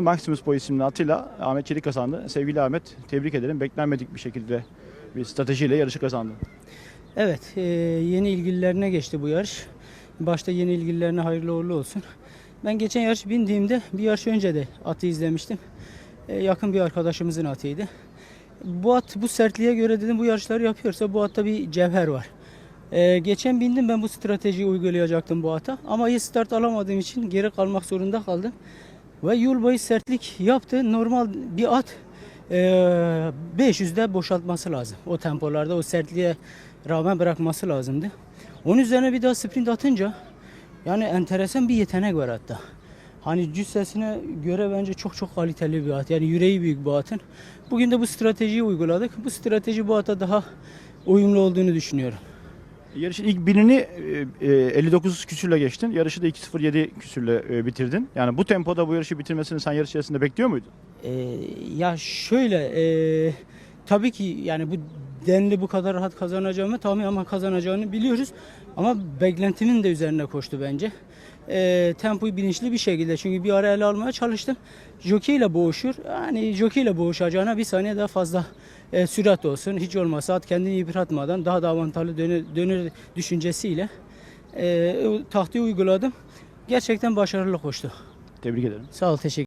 Maximus Boy isimli atıyla Ahmet Çelik kazandı. Sevgili Ahmet tebrik ederim. Beklenmedik bir şekilde bir stratejiyle yarışı kazandı. Evet, e, yeni ilgililerine geçti bu yarış. Başta yeni ilgililerine hayırlı uğurlu olsun. Ben geçen yarış bindiğimde bir yarış önce de atı izlemiştim. E, yakın bir arkadaşımızın atıydı. Bu at bu sertliğe göre dedim bu yarışları yapıyorsa bu atta bir cevher var. E, geçen bindim ben bu stratejiyi uygulayacaktım bu ata. Ama iyi start alamadığım için geri kalmak zorunda kaldım. Ve yol boyu sertlik yaptı. Normal bir at e, 500'de boşaltması lazım. O tempolarda o sertliğe rağmen bırakması lazımdı. Onun üzerine bir daha sprint atınca yani enteresan bir yetenek var hatta. Hani cüssesine göre bence çok çok kaliteli bir at. Yani yüreği büyük bu atın. Bugün de bu stratejiyi uyguladık. Bu strateji bu ata daha uyumlu olduğunu düşünüyorum. Yarışın ilk binini e, e, 59 küsürle geçtin. Yarışı da 2.07 küsürle e, bitirdin. Yani bu tempoda bu yarışı bitirmesini sen yarış içerisinde bekliyor muydun? Ee, ya şöyle e, tabii ki yani bu denli bu kadar rahat kazanacağımı tamam ama kazanacağını biliyoruz. Ama beklentimin de üzerine koştu bence. E, tempoyu bilinçli bir şekilde çünkü bir ara ele almaya çalıştım. Jockey ile boğuşur. Yani jockey ile boğuşacağına bir saniye daha fazla e, sürat olsun. Hiç olmazsa at kendini yıpratmadan daha da avantajlı dönür, dönür düşüncesiyle e, taktiği uyguladım. Gerçekten başarılı koştu. Tebrik ederim. Sağ ol teşekkür